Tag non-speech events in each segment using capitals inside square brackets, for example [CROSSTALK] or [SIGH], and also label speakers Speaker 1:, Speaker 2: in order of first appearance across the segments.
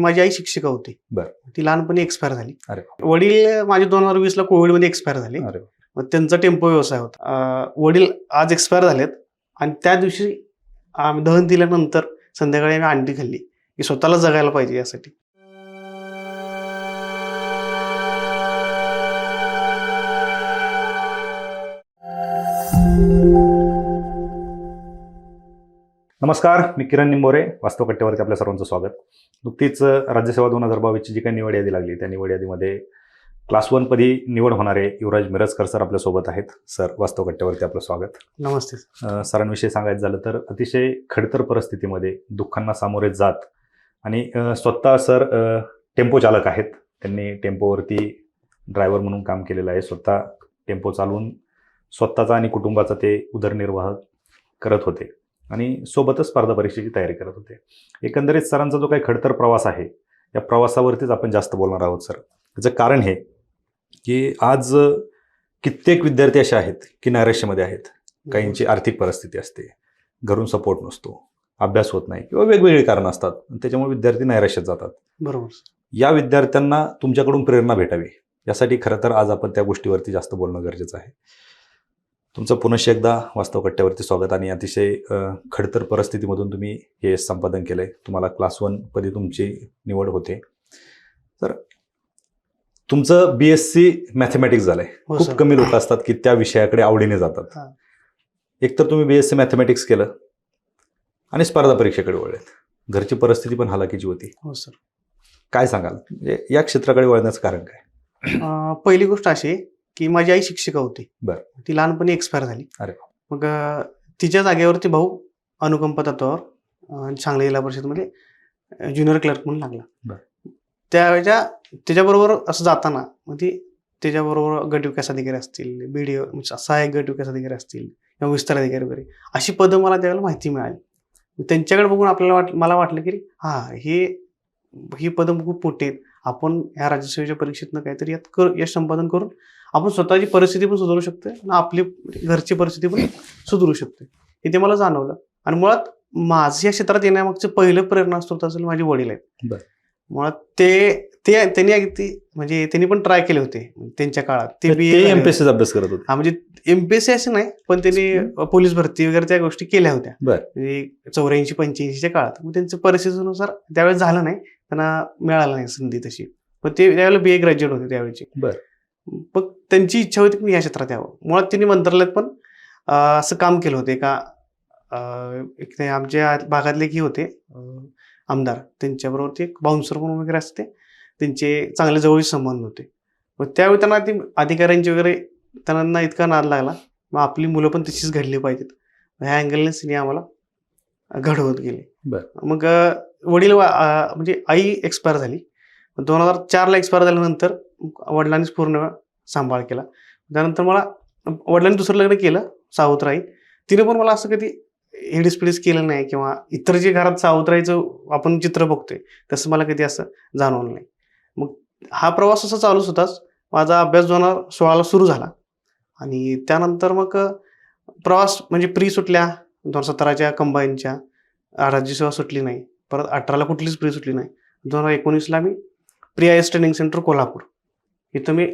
Speaker 1: माझी आई शिक्षिका होती.
Speaker 2: बरं.
Speaker 1: ती लहानपणी एक्सपायर झाली. वडील माझे दोन हजार वीस ला कोविडमध्ये एक्सपायर झाले. मग त्यांचा टेम्पो व्यवसाय होता. वडील आज एक्सपायर झालेत. आणि त्या दिवशी आम्ही दहन दिल्यानंतर संध्याकाळी आम्ही अंडी खाल्ली. की स्वतःला जगायला पाहिजे यासाठी.
Speaker 2: नमस्कार मी किरण निंबोरे वास्तव कट्ट्यावरती आपल्या सर्वांचं स्वागत. नुकतीच राज्यसेवा दोन हजार बावीसची जी काही निवड यादी लागली त्या निवड यादीमध्ये क्लास वन पदी निवड होणारे युवराज मिरजकर सर आपल्यासोबत आहेत. सर वास्तव कट्ट्यावरती आपलं स्वागत.
Speaker 1: नमस्ते
Speaker 2: सरांविषयी सांगायचं झालं तर अतिशय खडतर परिस्थितीमध्ये दुःखांना सामोरे जात आणि स्वतः सर टेम्पो चालक आहेत. त्यांनी टेम्पोवरती ड्रायव्हर म्हणून काम केलेलं आहे. स्वतः टेम्पो चालवून स्वतःचा आणि कुटुंबाचा ते उदरनिर्वाह करत होते. आणि सोबतच स्पर्धा परीक्षेची तयारी करत होते. एकंदरीत सरांचा जो काही खडतर प्रवास आहे या प्रवासावरतीच आपण जास्त बोलणार आहोत सर. त्याचं कारण हे की आज कित्येक विद्यार्थी असे आहेत की नैराश्यामध्ये आहेत. काहींची आर्थिक परिस्थिती असते घरून सपोर्ट नसतो अभ्यास होत नाही किंवा वेगवेगळी कारणं असतात त्याच्यामुळे विद्यार्थी नैराश्यात जातात.
Speaker 1: बरोबर
Speaker 2: या विद्यार्थ्यांना तुमच्याकडून प्रेरणा भेटावी यासाठी खरं तर आज आपण त्या गोष्टीवरती जास्त बोलणं गरजेचं आहे. तुमचं पुनश्च एकदा वास्तव कट्ट्यावरती स्वागत आणि अतिशय खडतर परिस्थितीमधून तुम्ही हे संपादन केलंय. तुम्हाला क्लास वन पदी तुमची निवड होते. तर तुमचं बी एस सी मॅथमॅटिक्स झालंय.
Speaker 1: हो
Speaker 2: खूप कमी लोक असतात की त्या विषयाकडे आवडीने जातात. एकतर तुम्ही बी एस सी मॅथमॅटिक्स केलं आणि स्पर्धा परीक्षेकडे वळलेत. घरची परिस्थिती पण हालाकीची होती.
Speaker 1: हो सर.
Speaker 2: काय सांगाल? म्हणजे या क्षेत्राकडे वळण्याचं कारण काय?
Speaker 1: पहिली गोष्ट अशी आहे की माझी आई शिक्षिका होती.
Speaker 2: बरं.
Speaker 1: ती लहानपणी एक्सपायर झाली.
Speaker 2: अरे
Speaker 1: मग अं, तिच्या जागेवरती भाऊ अनुकंप तत्वावर अं, सांगली जिल्हा परिषदमध्ये ज्युनियर क्लर्क म्हणून लागला.
Speaker 2: बरं.
Speaker 1: त्यावेळेच्या त्याच्याबरोबर असं जाताना मग ती त्याच्याबरोबर गट विकास अधिकारी असतील बी डी सहाय्यक गट विकास अधिकारी असतील किंवा विस्तार अधिकारी वगैरे अशी पदं मला त्यावेळेला माहिती मिळाली. मग त्यांच्याकडे बघून आपल्याला वाट मला वाटलं की हा हे ही पदं खूप मोठी आहेत. आपण ह्या राज्यसेवेच्या परीक्षेतनं काहीतरी यात कर यश संपादन करून आपण स्वतःची परिस्थिती पण सुधारू शकतोय आणि आपली घरची परिस्थिती पण सुधारू शकतोय. हे ते मला जाणवलं. आणि मुळात माझं या क्षेत्रात येण्यामागचं पहिलं प्रेरणास्त्रोत असेल माझे वडील आहेत. मुळात ते ते त्यांनी अगदी म्हणजे त्यांनी पण ट्राय केले होते त्यांच्या काळात. ते बी
Speaker 2: ते एमपीएससीचा अभ्यास करत होते.
Speaker 1: म्हणजे एमपीएससी असं नाही पण त्यांनी पोलीस भरती वगैरे त्या गोष्टी केल्या होत्या. म्हणजे चौऱ्याऐंशी पंच्याऐंशीच्या काळात. मग त्यांच्या परिस्थितीनुसार त्यावेळेस झालं नाही. त्यांना मिळालं नाही संधी तशी. पण ते त्यावेळेला बी ए ग्रॅज्युएट होते त्यावेळेची.
Speaker 2: बरं.
Speaker 1: मग त्यांची इच्छा होती की मी या क्षेत्रात यावं. मुळात त्यांनी मंत्रालयात पण असं काम केलं होते. का अं, एक ते आमच्या भागातले की होते आमदार. त्यांच्याबरोबर ते बाउन्सर म्हणून वगैरे असते. त्यांचे चांगले जवळचे संबंध होते. मग त्यावेळी त्यांना ती अधिकाऱ्यांची वगैरे त्यांना इतका नाद लागला. मग आपली मुलं पण तशीच घडली पाहिजेत. ह्या अँगलने तिने आम्हाला घडवत गेले.
Speaker 2: बरं.
Speaker 1: मग वडील वा- म्हणजे आई एक्सपायर झाली. दोन हजार चारला एक्सपायर झाल्यानंतर वडिलांनीच पूर्ण वेळ सांभाळ केला. त्यानंतर मला वडिलांनी दुसरं लग्न केलं सावत्राई. तिने पण मला असं कधी हिडीसपिडीस केलं नाही किंवा इतर जे घरात सावत्राईचं आपण चित्र बघतोय तसं मला कधी असं जाणवलं नाही. मग हा प्रवास असा चालूच होताच माझा अभ्यास दोन हजार सोळाला सुरू झाला. आणि त्यानंतर मग प्रवास म्हणजे प्री सुटल्या. दोन हजार सतराच्या कंबाईनच्या राज्यसेवा सुटली नाही. परत अठराला कुठलीच प्री सुटली नाही. दोन हजार एकोणीसला मी pre I S training centre Kolhapur. इथं मी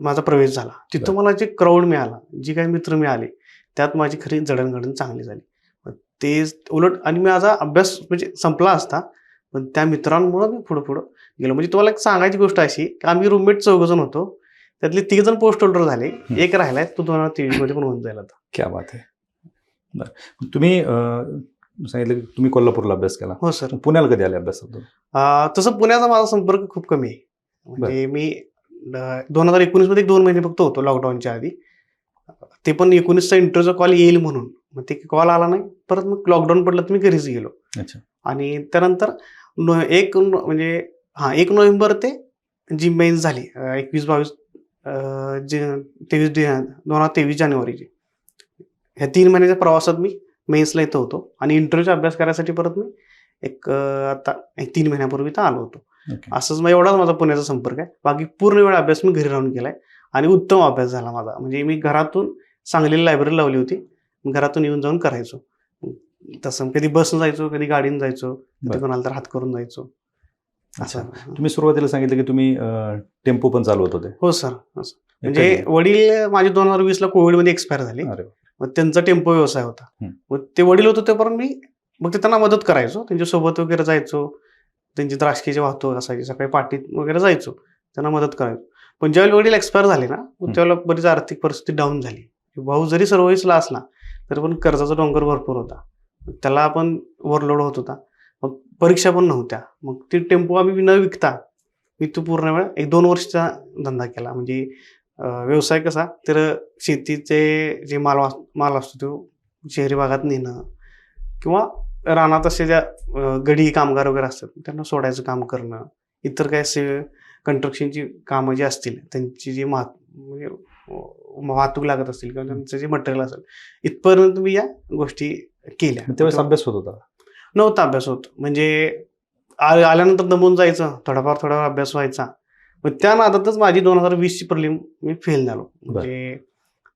Speaker 1: माझा प्रवेश झाला. तिथं मला जे क्राऊड मिळाला जी काही मित्र मिळाले त्यात माझी खरी जडणघडण चांगली झाली. ते उलट आणि माझा अभ्यास म्हणजे संपला असता पण त्या मित्रांमुळं मी पुढं पुढं गेलो. म्हणजे तुम्हाला एक सांगायची गोष्ट अशी की आम्ही रूममेट चौघजण होतो. त्यातले तिघ जण पोस्ट होल्डर झाले एक राहिलाय तो दोन हजार तेवीसमध्ये पण होऊन आता.
Speaker 2: क्या बात आहे. बरं. तुम्ही सांगितलं की तुम्ही कोल्हापूरला अभ्यास केला.
Speaker 1: हो सर.
Speaker 2: पुण्याला कधी आले अभ्यासातून?
Speaker 1: अं, तसं पुण्याचा माझा संपर्क खूप कमी आहे. म्हणजे मी दोन हजार एकोणीसमध्ये दोन महिने फक्त होतो लॉकडाऊनच्या आधी. ते पण एकोणीसचा इंटरचा कॉल येईल म्हणून. मग ते कॉल आला नाही. परत मग लॉकडाऊन पडलं तर मी घरीच गेलो.
Speaker 2: अच्छा.
Speaker 1: आणि त्यानंतर एक म्हणजे हां एक नोव्हेंबर ते जी मेन्स झाली एकवीस बावीस जे तेवीस दोन हजार तेवीस जानेवारीची. ह्या तीन महिन्याच्या प्रवासात मी मेन्सला इथं होतो. आणि इंटरव्ह्यूचा अभ्यास करायसाठी परत मी एक आता एक तीन महिन्यापूर्वी इथं आलो होतो. असंच मग एवढाच माझा पुण्याचा संपर्क आहे. बाकी पूर्ण वेळ अभ्यास मी घरी राहून केलाय. आणि उत्तम अभ्यास झाला माझा. म्हणजे मी घरातून सांगलीला लायब्ररी लावली होती. घरातून येऊन जाऊन करायचो. तसं कधी बसनं जायचो कधी गाडीनं जायचो कधी. कोणाला तर हात करून जायचो.
Speaker 2: अच्छा.
Speaker 1: असं.
Speaker 2: तुम्ही सुरुवातीला सांगितलं की तुम्ही टेम्पो पण चालवत होते.
Speaker 1: हो सर. म्हणजे वडील माझे दोन हजार वीसला कोविडमध्ये एक्सपायर झाले. मग त्यांचा टेम्पो व्यवसाय होता. मग ते वडील होते तोपर्यंत मी मग ते त्यांना मदत करायचो. त्यांच्यासोबत वगैरे जायचो. त्यांची द्राक्षीची वाहतूक असायची सकाळी पाठीत वगैरे जायचो. त्यांना मदत करायचो. पण ज्यावेळी वडील एक्सपायर झाले ना मग. त्यावेळेला बरीच आर्थिक परिस्थिती डाऊन झाली. भाऊ जरी सर्व्हिसला असला तरी पण कर्जाचा डोंगर भरपूर होता. त्याला पण ओव्हरलोड होत होता. मग परीक्षा पण नव्हत्या. मग ती टेम्पो आम्ही न विकता मी तो पूर्ण वेळ एक दोन वर्षाचा धंदा केला. म्हणजे व्यवसाय कसा? तर शेतीचे जे माल माल असतो तो शहरी भागात नेणं किंवा रानात असे ज्या गडी कामगार वगैरे असतात त्यांना सोडायचं काम करणं इतर काय असे कंस्ट्रक्शनची कामं जी असतील त्यांची जी मा म्हणजे वाहतूक लागत असतील किंवा त्यांचं जे मटेरियल असेल इथपर्यंत मी या गोष्टी केल्या.
Speaker 2: त्यावेळेस अभ्यास होत होता?
Speaker 1: नव्हता अभ्यास होत. म्हणजे आल्यानंतर दमून जायचं थोडाफार थोडाफार अभ्यास व्हायचा. मग त्या नादातच माझी दोन हजार वीसची प्रिलिम मी फेल झालो. म्हणजे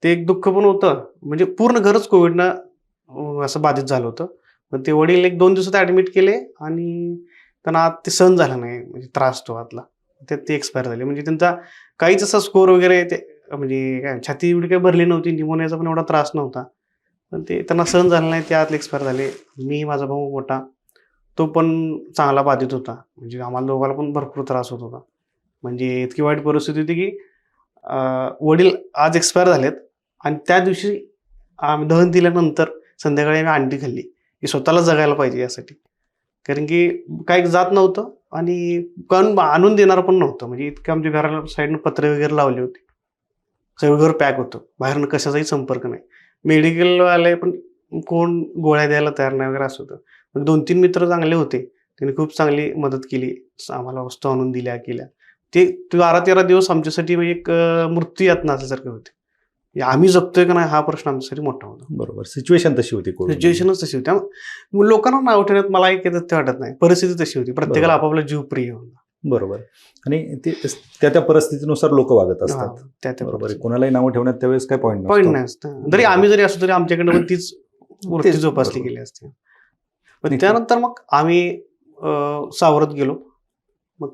Speaker 1: ते एक दुःख पण होतं. म्हणजे पूर्ण घरच कोविडनं असं बाधित झालं होतं. मग ते वडील एक दोन दिवसात ऍडमिट केले आणि त्यांना आत ते सहन झालं नाही. म्हणजे त्रास तो आतला. ते ते एक्सपायर झाले. म्हणजे त्यांचा काहीच असा स्कोर वगैरे ते म्हणजे काय छाती एवढी काही भरली नव्हती. निमोनियाचा पण एवढा त्रास नव्हता. पण ते त्यांना सहन झालं नाही. ते आतले एक्सपायर झाले. मी माझा भाऊ मोठा तो पण चांगला बाधित होता. म्हणजे आम्हाला दोघाला पण भरपूर त्रास होत होता. म्हणजे इतकी वाईट परिस्थिती होती की वडील आज एक्सपायर झालेत आणि त्या दिवशी आम्ही दहन दिल्यानंतर संध्याकाळी आम्ही अंडी खाल्ली. की स्वतःला जगायला पाहिजे यासाठी. कारण की काही जात नव्हतं आणि कण आणून देणार पण नव्हतं. म्हणजे इतकं आमच्या घराला साईडनं पत्रे वगैरे लावले होते. सगळं घर पॅक होतं. बाहेरनं कशाचाही संपर्क नाही. मेडिकलवाले पण कोण गोळ्या द्यायला तयार नाही वगैरे असं होतं. दोन तीन मित्र चांगले होते. त्यांनी खूप चांगली मदत केली. आम्हाला वस्तू आणून दिल्या केल्या. ते बारा तेरा दिवस आमच्यासाठी म्हणजे एक मृत्यू यातना असल्यासारखे होते. आम्ही जगतोय का नाही हा प्रश्न आमच्यासाठी मोठा होता.
Speaker 2: बरोबर. सिच्युएशन तशी होती.
Speaker 1: सिच्युएशनच तशी होती. लोकांना नाव ठेवण्यात मला एक ते वाटत नाही. परिस्थिती तशी होती. प्रत्येकाला. आपापला जीव प्रिय होता.
Speaker 2: बरोबर. आणि ते त्या त्या परिस्थितीनुसार लोक वागत असतात.
Speaker 1: त्या त्या
Speaker 2: बरोबर. कोणालाही नावं ठेवण्यात त्यावेळेस काय पॉईंट
Speaker 1: पॉईंट नाही असतं जरी आम्ही जरी असतो तरी आमच्याकडे पण तीच [CLEARS THROAT] वृत्ती जोपासली. गेली असते. पण त्यानंतर मग आम्ही सावरत गेलो. मग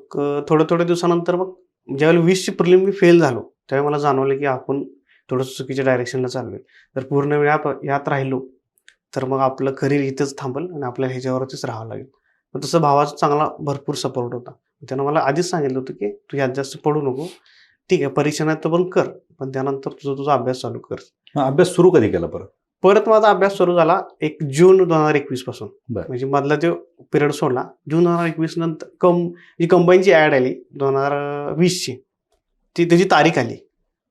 Speaker 1: थोड्या थोड्या दिवसानंतर मग ज्यावेळेला वीसची प्रिलिम मी फेल झालो त्यावेळी मला जाणवलं की आपण थोडंसं चुकीच्या डायरेक्शनला चाललोय. तर पूर्ण वेळ आप- यात राहिलो तर मग आपलं करिअर इथंच थांबल आणि आपल्याला ह्याच्यावरतीच राहावं लागेल. मग तसं भावाचा चांगला भरपूर सपोर्ट होता. त्यानं मला आधीच सांगितलं होतं की तू यात जास्त पडू नको. ठीक आहे परीक्षा नाही तर पण कर पण त्यानंतर तुझा तुझा अभ्यास चालू कर.
Speaker 2: अभ्यास सुरू कधी केला परत?
Speaker 1: परत माझा अभ्यास सुरू झाला एक जून दोन हजार
Speaker 2: एकवीसपासून.
Speaker 1: म्हणजे मधला तो पिरियड सोडला जून दोन हजार एकवीस नंतर कम जी कंबाईनची ऍड आली दोन हजार वीसची ती त्याची तारीख आली.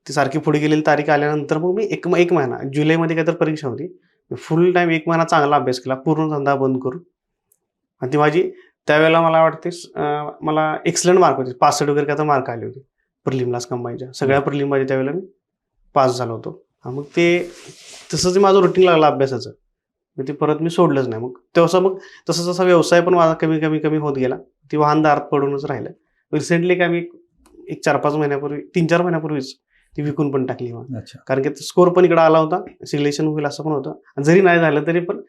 Speaker 1: ती सारखी पुढे गेलेली तारीख आल्यानंतर मग मी एक एक महिना जुलैमध्ये काहीतरी परीक्षा होती. फुल टाइम एक महिना चांगला अभ्यास केला पूर्ण धंदा बंद करून. आणि ती माझी त्यावेळेला मला वाटते मला एक्सलंट मार्क होते. पासष्ट वगैरे काय मार्क आले होते. प्रिलिमलाच कंबाईनच्या सगळ्या प्रिलिममध्ये त्यावेळेला मी पास झालो होतो. मग ते तसंच माझं रुटीन लागलं अभ्यासाचं. मग ते परत मी सोडलंच नाही. मग तेव्हा मग तसं तसा व्यवसाय पण माझा कमी कमी कमी होत गेला. ती वाहन दारात पडूनच राहिलं. रिसेंटली काय मी एक चार पाच महिन्यापूर्वी तीन चार महिन्यापूर्वीच ती विकून पण टाकली मग
Speaker 2: अच्छा.
Speaker 1: कारण की स्कोर पण इकडे आला होता. सिलेक्शन होईल असं पण होतं. आणि जरी नाही झालं तरी पण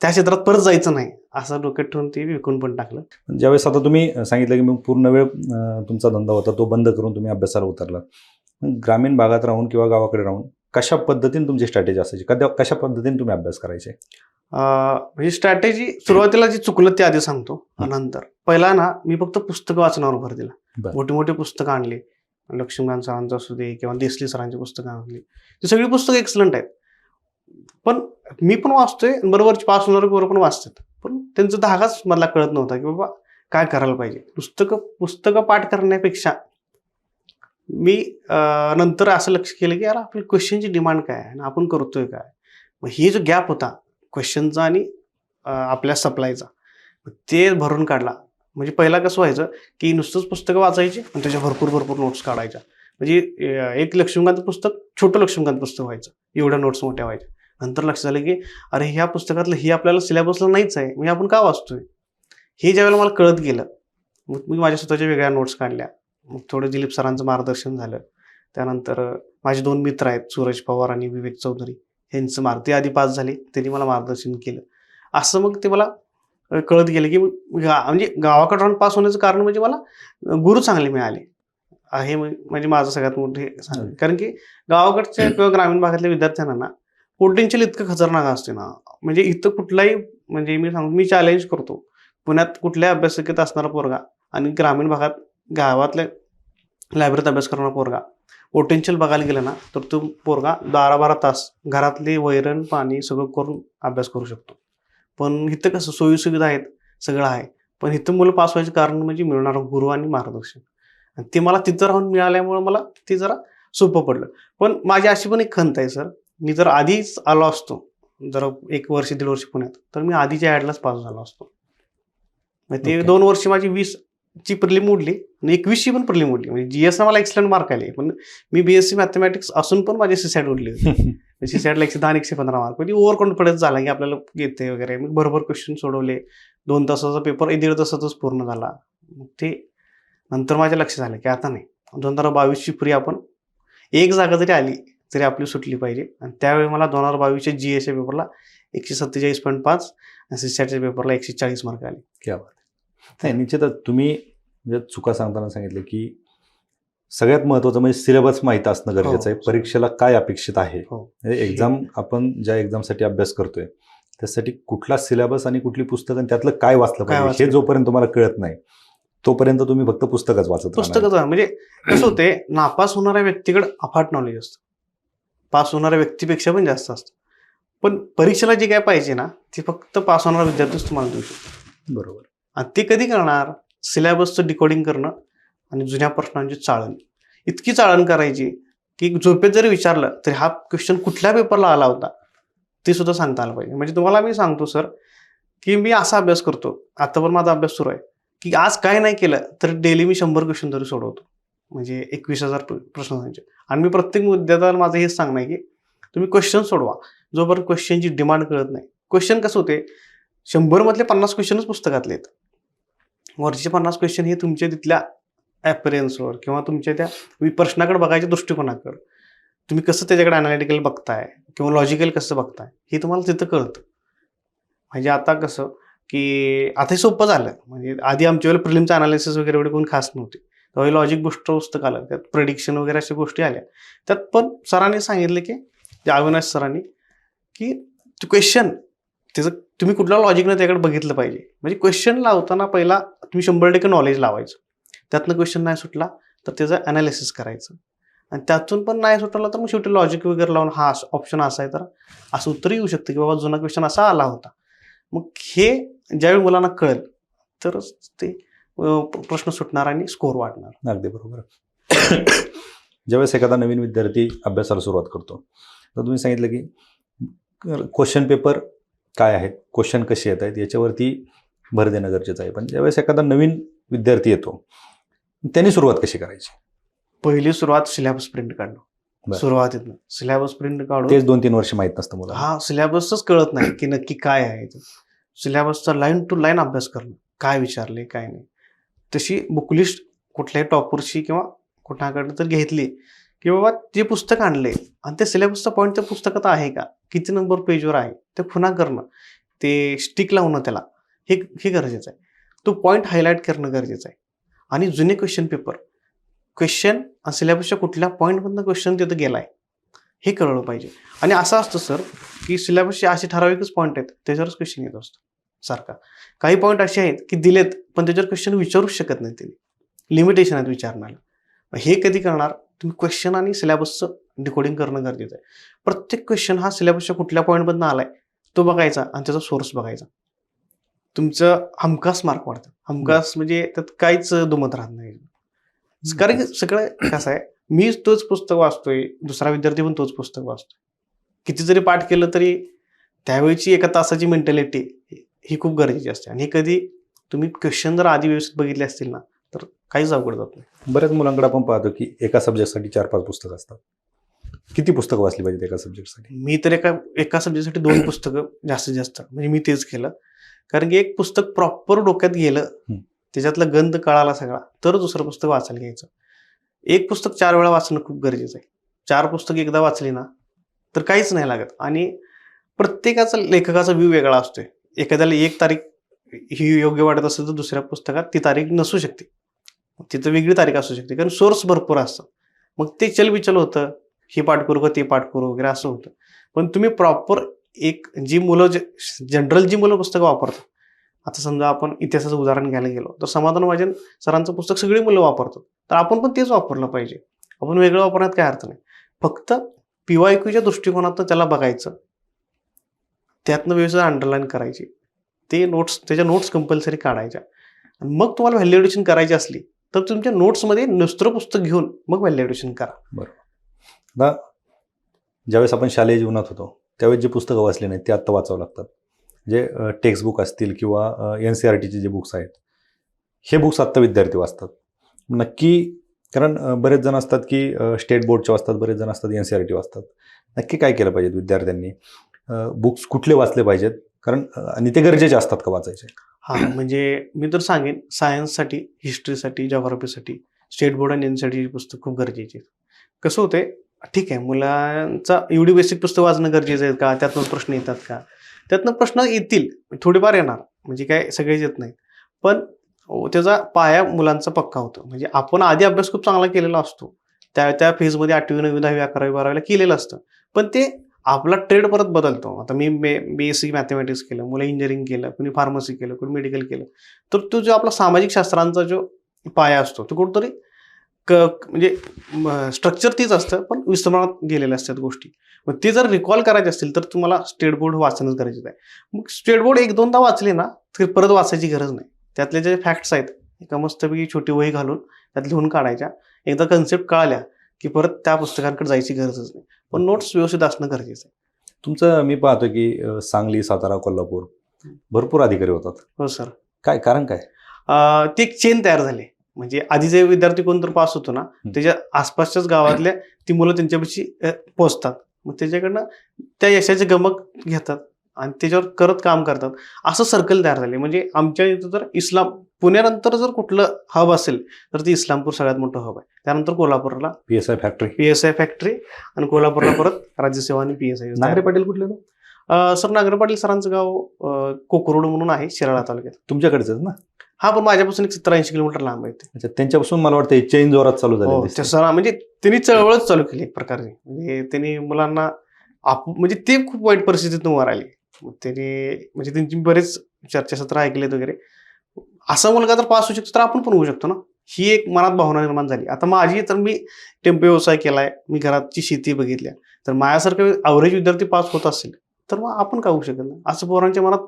Speaker 1: त्या क्षेत्रात परत जायचं नाही. असं डोक्यात ठेवून ते विकून पण टाकलं.
Speaker 2: ज्यावेळेस आता तुम्ही सांगितलं की मग पूर्ण वेळ तुमचा धंदा होता तो बंद करून तुम्ही अभ्यासाला उतरला ग्रामीण भागात राहून किंवा गावाकडे राहून कशा पद्धतीने तुमची स्ट्रॅटेजी असायची? कद्या कशा पद्धतीने तुम्ही अभ्यास करायचे?
Speaker 1: म्हणजे स्ट्रॅटेजी सुरुवातीला जे चुकलं ते आधी सांगतो. नंतर. पहिला ना मी फक्त पुस्तकं वाचण्यावर भर दिला. मोठी मोठी पुस्तकं आणली. लक्ष्मीकांत सरांचं असू दे किंवा देसली सरांची पुस्तकं आणली. ती सगळी पुस्तकं एक्सलंट आहेत. पण मी पण वाचतोय आणि बरोबर पास होणारे पोरं पण वाचतात. पण त्यांचा धागाच मला कळत नव्हता की बाबा काय करायला पाहिजे. पुस्तकं पुस्तकं पाठ करण्यापेक्षा मी नंतर असं लक्ष केलं की यार आपल्या क्वेश्चनची डिमांड काय आहे आणि आपण करतोय काय? मग हे जो गॅप होता क्वेश्चनचा आणि आपल्या सप्लायचा ते भरून काढला. म्हणजे पहिला कसं व्हायचं की नुसतंच पुस्तकं वाचायची आणि त्याच्या भरपूर भरपूर नोट्स काढायच्या. म्हणजे एक लक्ष्मीकांत पुस्तक छोटं लक्ष्मीकांत पुस्तक व्हायचं. एवढ्या नोट्स मोठ्या व्हायच्या. नंतर लक्ष झालं की अरे ह्या पुस्तकातलं हे आपल्याला सिलेबसला नाहीच आहे. म्हणजे आपण का वाचतोय? हे ज्यावेळेला मला कळत गेलं मग मी माझ्या स्वतःच्या वेगळ्या नोट्स काढल्या. मग थोडं दिलीप सरांचं मार्गदर्शन झालं. त्यानंतर माझे दोन मित्र आहेत सूरज पवार आणि विवेक चौधरी यांचं मार्ग ते आधी पास झाले त्यांनी मला मार्गदर्शन केलं. असं मग ते मला कळत गेलं की म्हणजे गावाकडे राहून पास होण्याचं कारण म्हणजे मला गुरु चांगले मिळाले. आहे म्हण- म्हणजे माझं सगळ्यात मोठे सांग कारण की गावाकडच्या किंवा ग्रामीण भागातल्या विद्यार्थ्यांना ना पोटेन्शियल इतकं खतरनाक असते ना. म्हणजे इथं कुठलाही म्हणजे मी सांगतो मी चॅलेंज करतो. पुण्यात कुठल्याही अभ्यासिकेत असणारा पोरगा आणि ग्रामीण भागात गावातल्या लायब्ररीत अभ्यास करणारा पोरगा. पोटेन्शियल बघायला गेलं ना तर तो पोरगा बारा बारा तास घरातले वैरण पाणी सगळं करून अभ्यास करू शकतो. पण इथं कसं सोयीसुविधा आहेत सगळं आहे. पण इथं मुलं पास व्हायचं कारण म्हणजे मिळणारा गुरु आणि मार्गदर्शन. आणि ते मला तिथं राहून मिळाल्यामुळे मला ते जरा सोपं पडलं. पण माझी अशी पण एक खंत आहे सर. मी जर आधीच आलो असतो जर एक वर्ष दीड वर्ष पुण्यात तर मी आधीच्या ॲडलाच पास झालो असतो. ते. दोन वर्ष माझी वीस ची प्रिलिम उडली आणि एकवीसची पण प्रिलिम उडली. म्हणजे जीएसला मला एक्सलंट मार्क आले. पण मी बीएससी मॅथमॅटिक्स असून पण माझी सीसॅट उडली होती. [LAUGHS] सीसॅटला एकशे दहा एकशे पंधरा मार्क म्हणजे ओव्हर कॉन्फिडन्स झाला की आपल्याला येते वगैरे. मी बरोबर क्वेश्चन सोडवले. दोन तासाचा पेपर एक दीड तासातच पूर्ण झाला. मग ते नंतर माझ्या लक्षात आलं की आता नाही. दोन हजार बावीसची फ्री आपण एक जागा जरी आली तरी आपली सुटली पाहिजे. आणि त्यावेळी मला दोन हजार बावीसच्या जी एसच्या पेपरला एकशे सत्तेचाळीस पॉईंट पाच आणि सीसॅटच्या पेपरला एकशे चाळीस मार्क आले.
Speaker 2: क्या बात. नाही निश्चितच तुम्ही म्हणजे चुका सांगताना सांगितलं की सगळ्यात महत्वाचं म्हणजे सिलेबस माहीत असणं गरजेचं आहे.
Speaker 1: हो.
Speaker 2: परीक्षेला काय अपेक्षित आहे?
Speaker 1: हो.
Speaker 2: म्हणजे एक्झाम आपण ज्या एक्झामसाठी अभ्यास करतोय त्यासाठी कुठला सिलेबस आणि कुठली पुस्तक आणि त्यातलं काय वाचलं
Speaker 1: काय
Speaker 2: पाहिजे हे जोपर्यंत तुम्हाला कळत नाही तोपर्यंत तुम्ही फक्त पुस्तकच वाचत.
Speaker 1: पुस्तकच. म्हणजे कसं होते नापास होणाऱ्या व्यक्तीकडे अफाट नॉलेज असतं. पास होणाऱ्या व्यक्तीपेक्षा पण जास्त असतं. पण परीक्षेला जे काय पाहिजे ना ते फक्त पास होणारा विद्यार्थीच तुम्हाला देऊ शकतो.
Speaker 2: बरोबर.
Speaker 1: आणि ते कधी करणार? सिलेबसचं डिकोडिंग करणं आणि जुन्या प्रश्नांची चाळण. इतकी चाळण करायची की झोपेत जरी विचारलं तरी हा क्वेश्चन कुठल्या पेपरला आला होता? ते सुद्धा सांगता आलं पाहिजे. म्हणजे तुम्हाला मी सांगतो सर की मी असा अभ्यास करतो. आता पण माझा अभ्यास सुरू आहे. की आज काय नाही केलं तर डेली मी शंभर क्वेश्चन तरी सोडवतो. म्हणजे एकवीस हजार प्रश्न सांगायचे आणि मी प्रत्येक मुद्द्याला माझं हेच सांगणं आहे की तुम्ही क्वेश्चन सोडवा. जोपर्यंत क्वेश्चनची डिमांड कळत नाही. क्वेश्चन कसं होते? शंभरमधले पन्नास क्वेश्चनच पुस्तकातले आहेत. वरचे पन्नास क्वेश्चन हे तुमच्या तिथल्या ॲपरियन्सवर किंवा तुमच्या त्या प्रश्नाकडे बघायच्या दृष्टिकोनाकडं. तुम्ही कसं त्याच्याकडे अनालिटिकल बघताय किंवा लॉजिकल कसं बघताय हे तुम्हाला तिथं कळतं. म्हणजे आता कसं की आता हे सोपं झालं. म्हणजे आधी आमच्या वेळेला प्रिलिमचं अनालिसिस वगैरे एवढे कोण खास नव्हते. तेव्हा लॉजिक गोष्ट पुस्तक आलं. त्यात प्रडिक्शन वगैरे अशा गोष्टी आल्या. त्यात पण सरांनी सांगितलं की अविनाश सरांनी की क्वेश्चन त्याचं तुम्ही कुठल्या लॉजिकनं त्याकडे बघितलं पाहिजे? म्हणजे क्वेश्चन लावताना पहिला तुम्ही शंभर टक्के नॉलेज लावायचं. त्यातनं क्वेश्चन नाही सुटला तर त्याचं अनालिसिस करायचं. आणि त्यातून पण नाही सुटला तर मग शेवटी लॉजिक वगैरे लावून हा ऑप्शन असा आहे तर असं उत्तर येऊ शकतं की बाबा जुना क्वेश्चन असा आला होता. मग हे ज्यावेळी मुलांना कळेल तरच ते प्रश्न सुटणार आणि स्कोर वाढणार.
Speaker 2: अगदी बरोबर. ज्यावेळेस एखादा नवीन विद्यार्थी अभ्यासाला सुरुवात करतो तर तुम्ही सांगितलं की क्वेश्चन पेपर काय आहेत क्वेश्चन कसे येत आहेत? याच्यावरती भर देणं गरजेचं आहे. पण ज्यावेळेस एखादा नवीन विद्यार्थी येतो त्यांनी सुरुवात कशी करायची?
Speaker 1: पहिली सुरुवात सिलेबस प्रिंट काढणं.
Speaker 2: बरं.
Speaker 1: सुरुवातीतनं सिलेबस प्रिंट काढून
Speaker 2: तेच दोन तीन वर्ष माहीत नसतं मुला
Speaker 1: हा सिलेबसच कळत नाही की नक्की काय आहे सिलेबसचा लाईन टू लाईन अभ्यास करणं. काय विचारले काय नाही. तशी बुकलिस्ट कुठल्याही टॉपरशी किंवा कुणाकडे तर घेतली की बाबा जे पुस्तक आणले आणि ते सिलेबसचा पॉईंट त्या पुस्तकात आहे का? किती नंबर पेजवर आहे? ते खुना करणं ते स्टिक लावणं त्याला हे हे गरजेचं आहे. तो पॉईंट हायलाईट करणं गरजेचं आहे. आणि जुने क्वेश्चन पेपर क्वेश्चन आणि सिलेबसच्या कुठल्या पॉईंटमधनं क्वेश्चन तिथं गेलाय हे कळलं पाहिजे. आणि असं असतं सर की सिलेबसचे असे ठराविकच पॉईंट आहेत त्याच्यावरच क्वेश्चन येत असतो सारखा. काही पॉईंट असे आहेत की दिलेत पण त्याच्यावर क्वेश्चन विचारूच शकत नाही त्यांनी. लिमिटेशन आहेत विचारण्याला. हे कधी करणार? तुम्ही क्वेश्चन आणि सिलेबसचं डिकोडिंग करणं गरजेचं आहे. प्रत्येक क्वेश्चन हा सिलेबसच्या कुठल्या पॉईंटमधनं आलाय तो बघायचा आणि त्याचा सोर्स बघायचा. तुमचं हमखास मार्क वाढतं. हमखास म्हणजे त्यात काहीच दुमत राहत नाही. कारण की सगळं कसं आहे मी तोच पुस्तक वाचतोय दुसरा विद्यार्थी पण तोच पुस्तक वाचतोय. किती जरी पाठ केलं तरी त्यावेळची एका तासाची मेंटॅलिटी ही खूप गरजेची असते. आणि हे कधी तुम्ही क्वेश्चन जर आधी व्यवस्थित बघितले असतील ना तर काहीच अवघड जात नाही.
Speaker 2: बऱ्याच मुलांकडे आपण पाहतो की एका सब्जेक्टसाठी चार पाच पुस्तकं असतात. किती पुस्तकं वाचली पाहिजेत एका सब्जेक्टसाठी
Speaker 1: मी तर एका एका सब्जेक्टसाठी दोन पुस्तकं जास्तीत जास्त. म्हणजे मी तेच केलं. कारण की एक पुस्तक प्रॉपर डोक्यात गेलं. त्याच्यातला गंध कळाला सगळा तर दुसरं पुस्तक वाचायला घ्यायचं. एक पुस्तक चार वेळा वाचणं खूप गरजेचं आहे. चार पुस्तक एकदा वाचली ना तर काहीच नाही लागत. आणि प्रत्येकाचा लेखकाचा व्ह्यू वेगळा असतोय. एखाद्याला एक तारीख ही योग्य वाटत असेल तर दुसऱ्या पुस्तकात ती तारीख नसू शकते. तिथं वेगळी तारीख असू शकते. कारण सोर्स भरपूर असतात. मग ते चलबिचल होतं. हे पाठ करू का ते पाठ करू वगैरे असं होतं. पण तुम्ही प्रॉपर एक जी मुलं जे जनरल जी मुलं पुस्तकं वापरतात. आता समजा आपण इतिहासाचं उदाहरण घ्यायला गेलो तर समाधान वाजन सरांचं पुस्तक सगळी मुलं वापरतात. तर आपण पण तेच वापरलं पाहिजे. आपण वेगळं वापरण्यात काय अर्थ नाही. फक्त पीवायक्यूच्या दृष्टिकोनातनं त्याला बघायचं. त्यातनं व्यवस्थित अंडरलाईन करायची. ते नोट्स त्याच्या नोट्स कंपल्सरी काढायच्या. आणि मग तुम्हाला व्हॅल्युएशन करायची असली तर तुमच्या नोट्समध्ये नुसतं पुस्तक घेऊन मग व्हॅल्युएशन करा.
Speaker 2: आता ज्यावेळेस आपण शालेय जीवनात होतो त्यावेळेस जे पुस्तकं वाचले नाहीत ते आत्ता वाचावं लागतात. जे टेक्स्ट बुक असतील किंवा एन सी आर टीचे जे बुक्स आहेत हे बुक्स आत्ता विद्यार्थी वाचतात. नक्की कारण बरेच जण असतात की स्टेट बोर्डचे वाचतात बरेच जण असतात एन सी आर टी वाचतात. नक्की काय केलं पाहिजेत विद्यार्थ्यांनी? बुक्स कुठले वाचले पाहिजेत? कारण आणि ते गरजेचे असतात का वाचायचे?
Speaker 1: हा म्हणजे मी तर सांगेन सायन्ससाठी हिस्ट्रीसाठी जॉग्राफीसाठी स्टेट बोर्ड आणि एनसाठी पुस्तक खूप गरजेचे आहेत. कसं होतंय ठीक आहे मुलांचा एवढी बेसिक पुस्तक वाचणं गरजेचं आहे का? त्यातनं प्रश्न येतात का? त्यातनं प्रश्न येतील थोडेफार येणार म्हणजे काय सगळेच येत नाहीत. पण त्याचा पाया मुलांचा पक्का होतो. म्हणजे आपण आधी अभ्यास खूप चांगला केलेला असतो. त्या त्या फेजमध्ये आठवी नववी दहावी अकरावी बारावीला केलेलं असतं. पण ते आपला ट्रेड परत बदलतो. आता मी बे बी एस सी मॅथमॅटिक्स केलं मुलं इंजिनिअरिंग केलं कुणी फार्मसी केलं कुणी मेडिकल केलं. तर तो जो आपला सामाजिक शास्त्रांचा जो पाया असतो तो कुठंतरी क म्हणजे स्ट्रक्चर तीच असतं पण विस्मरणात गेलेल्या असतात गोष्टी. मग ते जर रिकॉल करायचे असतील तर तुम्हाला स्टेट बोर्ड वाचणंच गरजेचं आहे. मग स्टेट बोर्ड एक दोनदा वाचले ना तर परत वाचायची गरज नाही. त्यातले जे फॅक्ट्स आहेत एका मस्तपैकी छोटी वही घालून त्यात लिहून काढायच्या. एकदा कन्सेप्ट कळाल्या की परत त्या पुस्तकांकडे जायची गरजच नाही. पण नोट्स व्यवस्थित असणं गरजेचं आहे.
Speaker 2: तुमचं मी पाहतो की अ, सांगली सातारा कोल्हापूर भरपूर अधिकारी होतात.
Speaker 1: हो सर
Speaker 2: काय कारण काय?
Speaker 1: अं, ती एक चेन तयार झाली. म्हणजे आधी जे विद्यार्थी कोण तर पास होतो ना त्याच्या आसपासच्याच गावातल्या ती मुलं त्यांच्यापाशी अं, पोहोचतात मग त्याच्याकडनं त्या यशाचे गमक घेतात आणि त्याच्यावर करत काम करतात. असं सर्कल तयार झाले. म्हणजे आमच्या इथं तर इस्लाम पुण्यानंतर जर कुठलं हब असेल तर ते इस्लामपूर सगळ्यात मोठं हब आहे. त्यानंतर कोल्हापूरला
Speaker 2: P S I factory
Speaker 1: P S I factory आणि कोल्हापूरला परत राज्यसेवा आणि P S I
Speaker 2: Nangare Patil कुठले?
Speaker 1: सर नागरे पाटील सरांचं गाव कोकरोड म्हणून आहे शिराळा तालुक्यात.
Speaker 2: तुमच्याकडेच ना?
Speaker 1: हा पण माझ्यापासून एक सत्तर ऐंशी किलोमीटर लांब आहे ते.
Speaker 2: त्यांच्यापासून मला वाटतं चेन जोरात चालू
Speaker 1: हो,
Speaker 2: झाली
Speaker 1: ते सर म्हणजे त्यांनी चळवळच चालू केली एक प्रकारे. म्हणजे त्यांनी मुलांना आप म्हणजे ते खूप वाईट परिस्थितीतून वर आले त्यांनी म्हणजे त्यांची बरेच चर्चासत्र ऐकलेत वगैरे. असा मुलगा जर पास होऊ शकतो तर आपण पण होऊ शकतो ना. ही एक मनात भावना निर्माण झाली. आता माझी तर मी टेम्पो व्यवसाय केलाय. मी घराची शेती बघितल्या तर माझ्यासारखं अवरेज विद्यार्थी पास होत असेल तर मग आपण का होऊ शकत नाही? असं पोरांच्या मनात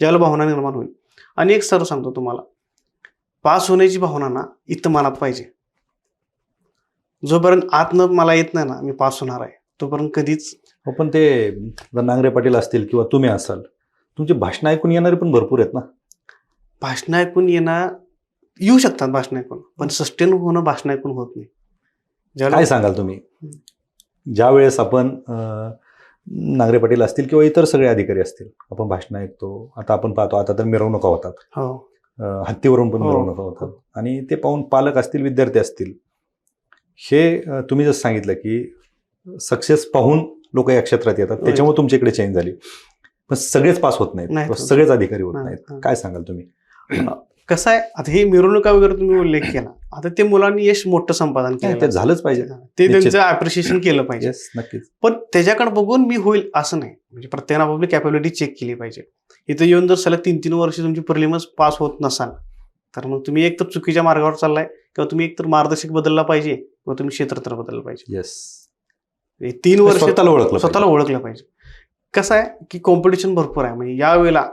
Speaker 1: ज्यावेळेला भावना निर्माण होईल. आणि एक सर सांगतो तुम्हाला पास होण्याची भावना ना इथं मनात पाहिजे. जोपर्यंत आतनं मला येत नाही ना मी पास होणार आहे. तोपर्यंत कधीच
Speaker 2: हो पण ते नांगरे पाटील असतील किंवा तुम्ही असाल तुमची भाषणं ऐकून येणारे पण भरपूर आहेत ना.
Speaker 1: भाषण ऐकून येणं येऊ शकतात भाषण ऐकून पण सस्टेन होणं भाषण ऐकून होत नाही
Speaker 2: काय
Speaker 1: ज्यावेळेला
Speaker 2: सांगाल तुम्ही ज्या वेळेस आपण नांगरे पाटील असतील किंवा इतर सगळे अधिकारी असतील आपण भाषणं ऐकतो आता आपण पाहतो आता तर मिरवणुका होतात
Speaker 1: हो
Speaker 2: हत्तीवरून पण
Speaker 1: हो.
Speaker 2: मिरवणुका होतात आणि ते पाहून पालक असतील विद्यार्थी असतील हे तुम्ही जसं सांगितलं की सक्सेस पाहून लोक या क्षेत्रात येतात. त्याच्यामुळे तुमच्या इकडे चेंज झाली पण सगळेच पास होत नाहीत. सगळेच अधिकारी होत
Speaker 1: नाही,
Speaker 2: नाहीत
Speaker 1: नाही.
Speaker 2: काय सांगाल तुम्ही
Speaker 1: कसं आहे आता हे मिरवणुका वगैरे तुम्ही उल्लेख केला. आता ते मुलांनी यश मोठं संपादन केलं
Speaker 2: ते झालंच पाहिजे.
Speaker 1: ते. त्यांचं अप्रिशिएशन केलं [CLEARS THROAT] पाहिजे.
Speaker 2: नक्कीच.
Speaker 1: पण त्याच्याकडे बघून मी होईल असं नाही. म्हणजे प्रत्येकानं आपापली कॅपॅबिलिटी चेक केली पाहिजे. इथं येऊन जर सलग तीन तीन वर्ष तुमची प्रिलिमस पास होत नसाल तर मग तुम्ही एक तर चुकीच्या मार्गावर चाललाय किंवा तुम्ही एक तर मार्गदर्शक बदलला पाहिजे किंवा तुम्ही क्षेत्र तर बदललं पाहिजे.
Speaker 2: येस
Speaker 1: तीन वर्ष
Speaker 2: स्वतःला ओळखलं
Speaker 1: स्वतःला ओळखलं पाहिजे. कसं आहे की कॉम्पिटिशन भरपूर आहे. म्हणजे या वेळेला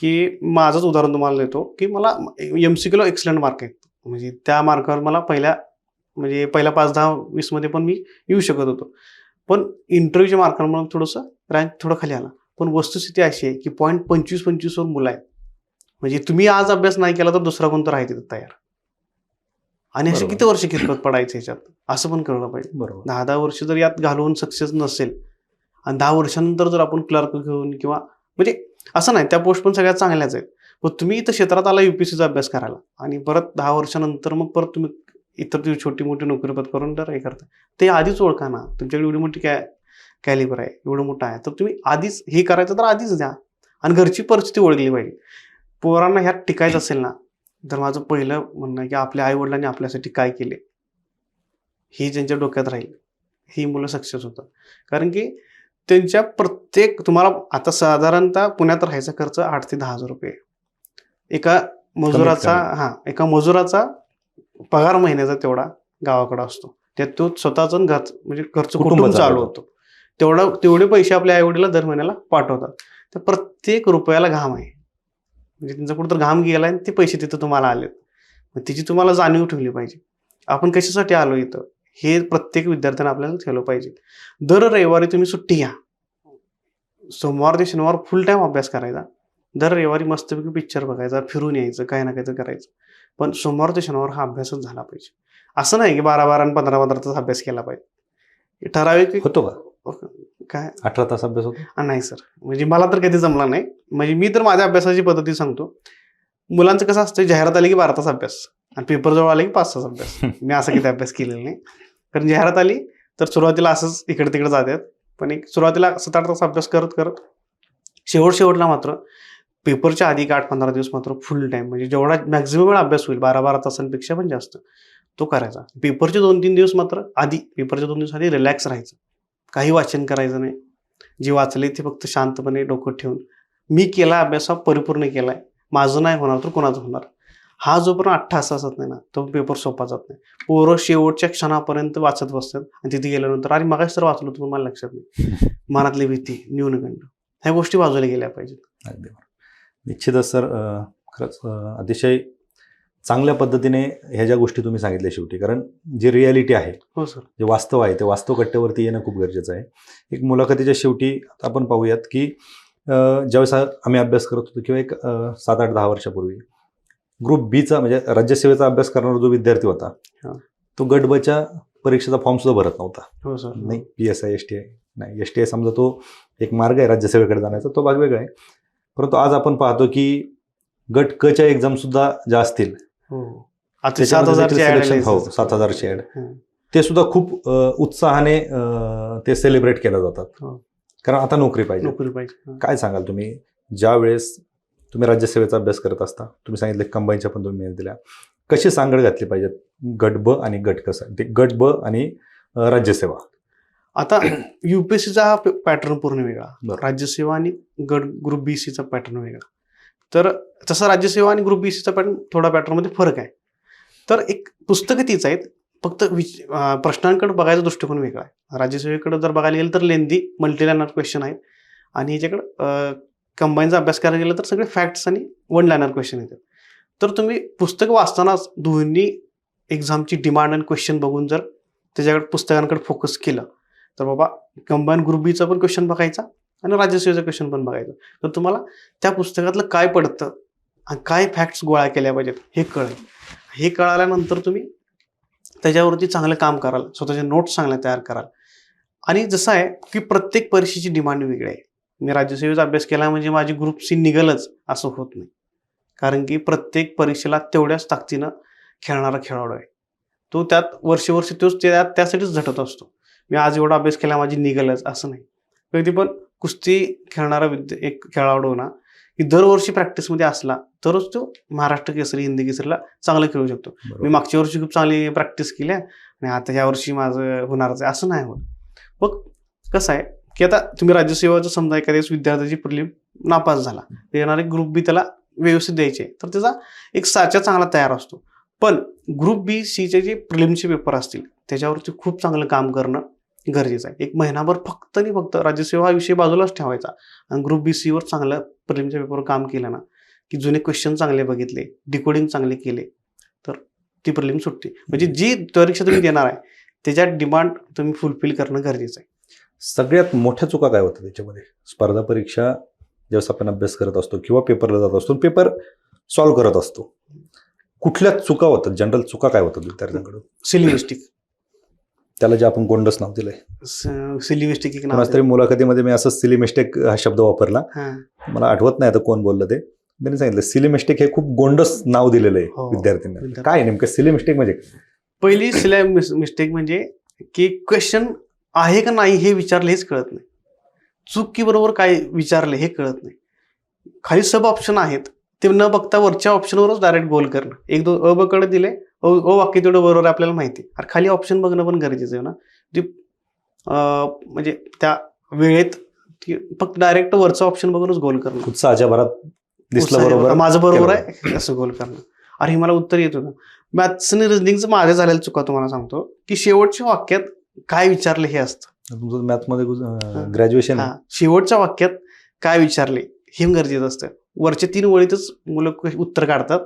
Speaker 1: की माझंच उदाहरण तुम्हाला देतो की मला एम सी क्यूला एक्सलंट मार्क आहेत. म्हणजे त्या मार्कावर मला पहिल्या म्हणजे पहिल्या पाच दहा वीसमध्ये पण मी येऊ शकत होतो. पण इंटरव्ह्यूच्या मार्कांमुळे थोडंसं रँक थोडं खाली आला. पण वस्तुस्थिती अशी आहे की पॉईंट पंचवीस पंचवीसवर मुलं आहेत. म्हणजे तुम्ही आज अभ्यास नाही केला तर दुसरा कोणता आहे तिथं तयार? आणि असे. किती वर्ष कितपत पडायचे याच्यात? असं पण कळलं पाहिजे.
Speaker 2: बरोबर.
Speaker 1: दहा दहा वर्ष जर यात घालवून सक्सेस नसेल आणि दहा वर्षानंतर जर आपण क्लर्क घेऊन किंवा म्हणजे असं नाही त्या पोस्ट पण सगळ्या चांगल्याच आहेत. मग तुम्ही इथं क्षेत्रात आला युपीसीचा अभ्यास करायला. आणि परत दहा वर्षानंतर मग परत तुम्ही इतर तुम्ही छोटी मोठी नोकरीपत करून तर हे करता. ते आधीच ओळखा ना. तुमच्याकडे एवढी मोठी कॅ कॅलिबर आहे एवढं मोठं आहे. तर तुम्ही आधीच हे करायचं तर आधीच द्या. आणि घरची परिस्थिती ओळखली पाहिजे. पोरांना ह्यात टिकायचं असेल ना तर माझं पहिलं म्हणणं आहे की आपल्या आईवडिलांनी आपल्यासाठी काय केले? ही ज्यांच्या डोक्यात राहील. ही मुलं सक्सेस होतात. कारण की त्यांच्या प्रत्येक तुम्हाला आता साधारणतः पुण्यात राहायचा खर्च आठ ते दहा हजार रुपये. एका मजुराचा. हा एका मजुराचा पगार महिन्याचा तेवढा गावाकडे असतो. त्यात तो स्वतःच घर म्हणजे घरचं
Speaker 2: कुटुंब
Speaker 1: चालू. होतो. तेवढा तेवढे पैसे आपल्या आईवडीला दर महिन्याला पाठवतात. तर प्रत्येक रुपयाला घाम आहे. म्हणजे त्यांचा कुठं घाम गेला आणि ते पैसे तिथं तुम्हाला आलेत. मग तिची तुम्हाला जाणीव ठेवली पाहिजे. आपण कशासाठी आलो इथं? हे प्रत्येक विद्यार्थ्यांना आपल्याला ठेवलं पाहिजे. दर रविवारी तुम्ही सुट्टी घ्या. सोमवार ते शनिवार फुल टाइम अभ्यास करायचा. दर रविवारी मस्तपैकी पिक्चर बघायचा फिरून यायचं काय ना काय तर करायचं. पण सोमवार ते शनिवार हा अभ्यासच झाला पाहिजे. असं नाही की बारा बारा आणि पंधरा पंधरा तास अभ्यास केला पाहिजे. ठराविक
Speaker 2: होतो का?
Speaker 1: काय?
Speaker 2: अठरा तास अभ्यास होतो?
Speaker 1: नाही सर. म्हणजे मला तर कधी जमला नाही. म्हणजे मी तर माझ्या अभ्यासाची पद्धती सांगतो. मुलांचं कसं असतं जाहिरात आली की बारा तास अभ्यास. आणि पेपर जवळ आले की पाच तास अभ्यास. मी असं किती अभ्यास केलेला नाही. कारण जाहिरात आली तर सुरुवातीला असंच इकडे तिकडे जातात पण एक सुरुवातीला सात आठ तास अभ्यास करत करत शेवट शेवटला मात्र पेपरच्या आधी आठ पंधरा दिवस मात्र फुल टाईम म्हणजे जेवढा मॅक्झिमम वेळ अभ्यास होईल बारा बारा तासांपेक्षा पण जास्त तो करायचा. पेपरचे दोन तीन दिवस मात्र आधी पेपरच्या दोन दिवस आधी रिलॅक्स राहायचं. काही वाचन करायचं नाही. जे वाचले ते फक्त शांतपणे डोकं ठेवून मी केला अभ्यास हा परिपूर्ण केला आहे माझं नाही होणार तर कोणाचं होणार? हा जोपर्यंत अठ्ठा तास असत नाही ना तो पेपर सोपा जात नाही. पोरं शेवटच्या क्षणापर्यंत वाचत बसतात आणि तिथे गेल्यानंतर अरे मगाच तर वाचलो तुम्ही मला लक्षात नाही. [LAUGHS] मनातली भीती न्यूनगंड ह्या गोष्टी बाजूला गेल्या पाहिजेत.
Speaker 2: अगदी. निश्चितच सर खरंच अतिशय चांगल्या पद्धतीने ह्या ज्या गोष्टी तुम्ही सांगितल्या शेवटी कारण जी रियालिटी आहे
Speaker 1: हो सर.
Speaker 2: जे वास्तव आहे ते वास्तव कट्ट्यावरती येणं खूप गरजेचं आहे. एक मुलाखतीच्या शेवटी आता आपण पाहूयात की ज्यावेळेस आम्ही अभ्यास करत होतो किंवा एक सात आठ दहा वर्षापूर्वी ग्रुप बीचा म्हणजे राज्यसेवेचा अभ्यास करणारा जो विद्यार्थी होता. तो गट बच्या परीक्षेचा फॉर्म सुद्धा भरत नव्हता.
Speaker 1: हो सर.
Speaker 2: नाही P S I S T I नाही एस टी आय समजा तो एक मार्ग आहे राज्यसेवेकडे जाण्याचा तो भाग वेगळा आहे. परंतु आज आपण पाहतो की गट क च्या एक्झाम सुद्धा ज्या असतील
Speaker 1: हो. सात हजारची
Speaker 2: हो हजारची ऍड
Speaker 1: हं.
Speaker 2: ते सुद्धा खूप उत्साहाने ते सेलिब्रेट केल्या जातात. कारण आता नोकरी पाहिजे.
Speaker 1: नोकरी पाहिजे.
Speaker 2: काय सांगाल तुम्ही? ज्या वेळेस तुम्ही राज्यसेवेचा अभ्यास करत असता तुम्ही सांगितले कंबाईनच्या पण तुम्ही मेल दिल्या कशी सांगड घातली पाहिजेत? गट ब आणि गट कसं ते गट ब आणि राज्यसेवा.
Speaker 1: आता [CLEARS THROAT] युपीएससीचा हा पॅटर्न पूर्ण वेगळा. राज्यसेवा आणि गट ग्रुप बी सीचा पॅटर्न वेगळा. तर तसा राज्यसेवा आणि ग्रुप बी सीचा पॅटर्न थोडा पॅटर्नमध्ये फरक आहे. तर एक पुस्तकं तीच आहेत. फक्त विच प्रश्नांकडे बघायचा दृष्टिकोन वेगळा आहे. राज्यसेवेकडे जर बघायला गेलं तर लेंदी मल्टीलायनर क्वेश्चन आहेत. आणि ह्याच्याकडं कंबाईनचा अभ्यास करायला गेलं तर सगळे फॅक्ट्स आणि वन लायनर क्वेश्चन येतात. तर तुम्ही पुस्तक वाचतानाच दोन्ही एक्झामची डिमांड आणि क्वेश्चन बघून जर त्याच्याकडे पुस्तकांकडे फोकस केलं तर बाबा कंबाईन ग्रुप बीचा पण क्वेश्चन बघायचा आणि राज्यसेवेचा क्वेश्चन पण बघायचा. तर तुम्हाला त्या पुस्तकातलं काय पडतं आणि काय फॅक्ट्स गोळा केल्या पाहिजेत हे कळेल. हे कळाल्यानंतर तुम्ही त्याच्यावरती चांगलं काम कराल स्वतःचे नोट्स चांगले तयार कराल. आणि जसं आहे की प्रत्येक परीक्षेची डिमांड वेगळी आहे. मी राज्यसेवेचा अभ्यास केला म्हणजे माझी ग्रुप सी निघलच असं होत नाही. कारण की प्रत्येक परीक्षेला तेवढ्याच ताकदीनं खेळणारा खेळाडू आहे. तो त्यात वर्षे वर्ष तोच त्या त्यासाठीच झटत असतो. मी आज एवढा अभ्यास केला माझी निघलच असं नाही. कधी पण कुस्ती खेळणारा विद्या एक खेळाडू ना की दरवर्षी प्रॅक्टिसमध्ये असला तरच तो महाराष्ट्र केसरी हिंदी केसरीला चांगलं खेळू शकतो. मी. मागच्या वर्षी खूप चांगली प्रॅक्टिस केली आहे आणि आता ह्या वर्षी माझं होणारच आहे असं नाही होत. मग कसं आहे की आता तुम्ही राज्यसेवाचं समजा एखाद्या विद्यार्थ्याची प्रिलिम नापास झाला येणारे ग्रुप बी त्याला व्यवस्थित द्यायचे. तर त्याचा एक साचा चांगला तयार असतो. पण ग्रुप बी सीचे जे प्रिलिमचे पेपर असतील त्याच्यावरती खूप चांगलं काम करणं गरजेचं आहे. एक महिनाभर फक्त आणि फक्त राज्यसेवा हा विषय बाजूलाच ठेवायचा. आणि ग्रुप बी सीवर चांगलं प्रिलिमच्या पेपरवर काम केलं ना की जुने क्वेश्चन चांगले बघितले डिकोडिंग चांगले केले तर ती प्रिलिम सुटते. म्हणजे जी परीक्षा तुम्ही देणार आहे त्याच्यात डिमांड तुम्ही फुलफिल करणं गरजेचं आहे.
Speaker 2: सगळ्यात मोठ्या चुका काय होतात त्याच्यामध्ये स्पर्धा परीक्षा ज्यावेळेस आपण अभ्यास करत असतो किंवा पेपरला जात असतो पेपर सॉल्व्ह करत असतो. कुठल्या चुका होतात? जनरल चुका काय होतात विद्यार्थ्यांकडून?
Speaker 1: Silly mistake.
Speaker 2: त्याला जे आपण गोंडस नाव दिलंय.
Speaker 1: सिली मिस्टेक
Speaker 2: तरी मुलाखतीमध्ये मी असं सिली मिस्टेक हा शब्द वापरला. मला आठवत नाही आता कोण बोललं ते. त्यांनी सांगितलं सिली मिस्टेक हे खूप गोंडस नाव दिलेलं आहे
Speaker 1: हो.
Speaker 2: विद्यार्थ्यांना.
Speaker 1: विद्यार्थी.
Speaker 2: काय नेमकं सिली मिस्टेक म्हणजे?
Speaker 1: पहिली सिलाय मिस्टेक म्हणजे की क्वेश्चन आहे का नाही हे विचारले हेच कळत नाही. चूक की बरोबर काय विचारले हे कळत नाही. खाली सब ऑप्शन आहेत. ते न बघता वरच्या ऑप्शनवरच डायरेक्ट गोल करणं. एक दोन अ बकडे दिले अ अ वाक्य तेवढं बरोबर आहे आपल्याला माहिती आहे. अरे खाली ऑप्शन बघणं पण गरजेचं आहे ना. अं, म्हणजे त्या वेळेत फक्त डायरेक्ट वरचं ऑप्शन बघूनच गोल करणं.
Speaker 2: उत्साहाच्या भरात दिसलं बरोबर.
Speaker 1: माझं बरोबर. आहे. असं गोल करणं. अरे हे मला उत्तर येत होतं. मॅथ्स आणि रिझनिंगचं माझ्या झालेलं चुका तुम्हाला सांगतो. की शेवटच्या वाक्यात काय विचारले हे असतं?
Speaker 2: तुमचं मॅथमध्ये ग्रॅज्युएशन
Speaker 1: शेवटच्या वाक्यात काय विचारले हे गरजेचं असतं. वरच्या तीन वळीतच मुलं उत्तर काढतात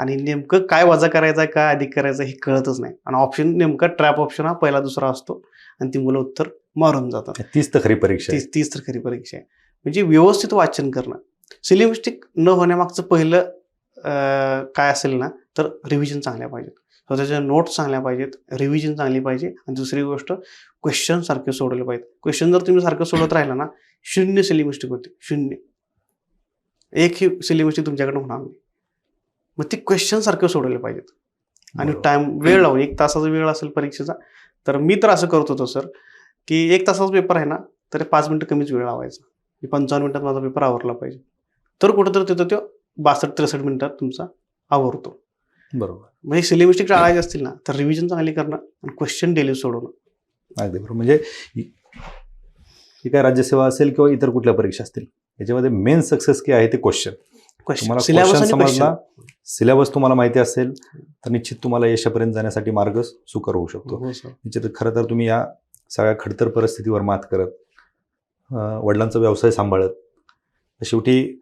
Speaker 1: आणि नेमकं काय वजा करायचं आहे काय अधिक करायचं हे कळतच नाही. आणि ऑप्शन नेमका ट्रॅप ऑप्शन हा पहिला दुसरा असतो आणि ती मुलं उत्तर मारून जातात.
Speaker 2: तीच तर खरी परीक्षा
Speaker 1: तीस तर खरी परीक्षा आहे. म्हणजे व्यवस्थित वाचन करणं. सिलेमिस्टिक न होण्यामागचं पहिलं काय असेल ना तर रिव्हिजन चांगल्या पाहिजेत. स्वतःच्या नोट्स चांगल्या पाहिजेत रिव्हिजन चांगली पाहिजे. आणि दुसरी गोष्ट क्वेश्चन सारखे सोडवले पाहिजेत. क्वेश्चन जर तुम्ही सारखं सोडत राहिला ना शून्य सिलेमिस्टिक होते. शून्य. एक ही सिलेमिस्टिक तुमच्याकडे होणार नाही. मग ते क्वेश्चन सारखं सोडवले पाहिजेत. आणि. टाइम वेळ लावून एक तासाचा वेळ असेल परीक्षेचा तर मी तर असं करत होतो सर की एक तासाचा पेपर आहे ना तर पाच मिनिटं कमीच वेळ लावायचा. की पंचावन्न मिनिटात माझा पेपर आवरला पाहिजे. तर कुठंतरी तिथं तो बासष्ट त्रेसष्ट मिनिटात तुमचा आवरतो.
Speaker 2: बरोबर.
Speaker 1: म्हणजे सिलेमिस्टिक टाळायचे असतील ना तर रिव्हिजन चांगली करणं आणि क्वेश्चन डेली सोडवणं.
Speaker 2: अगदी बरोबर. म्हणजे ही काय राज्यसेवा असेल किंवा इतर कुठल्या परीक्षा असतील याच्यामध्ये मेन सक्सेस की आहे ते क्वेश्चन
Speaker 1: सिलेबस
Speaker 2: क्वेश्चन
Speaker 1: आणि
Speaker 2: समजला सिलेबस तुम्हाला माहिती असेल तर निश्चित तुम्हाला यशापर्यंत जाण्यासाठी मार्ग सुकर होऊ शकतो.
Speaker 1: हो
Speaker 2: निश्चित खरं तर तुम्ही या सगळ्या खडतर परिस्थितीवर मात करत वडिलांचा व्यवसाय सांभाळत. शेवटी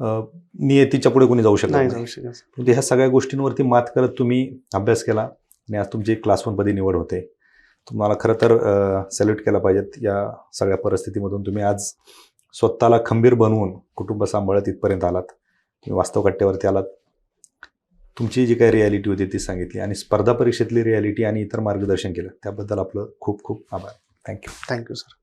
Speaker 2: नियतीच्या पुढे कोणी जाऊ शकत
Speaker 1: नाही
Speaker 2: नाही.
Speaker 1: जाऊ शकत.
Speaker 2: म्हणजे ह्या सगळ्या गोष्टींवरती मात करत तुम्ही अभ्यास केला आणि आज तुमची क्लास वनपदी निवड होते. तुम्हाला खरं तर सॅल्यूट केला पाहिजेत. या सगळ्या परिस्थितीमधून तुम्ही आज स्वतःला खंबीर बनवून कुटुंब सांभाळत इथपर्यंत आलात. तुम्ही वास्तव कट्ट्यावरती आलात. तुमची जी काही रियालिटी होती ती सांगितली आणि स्पर्धा परीक्षेतली रियालिटी आणि इतर मार्गदर्शन केलं. त्याबद्दल आपलं खूप खूप आभार. Thank you
Speaker 1: thank you sir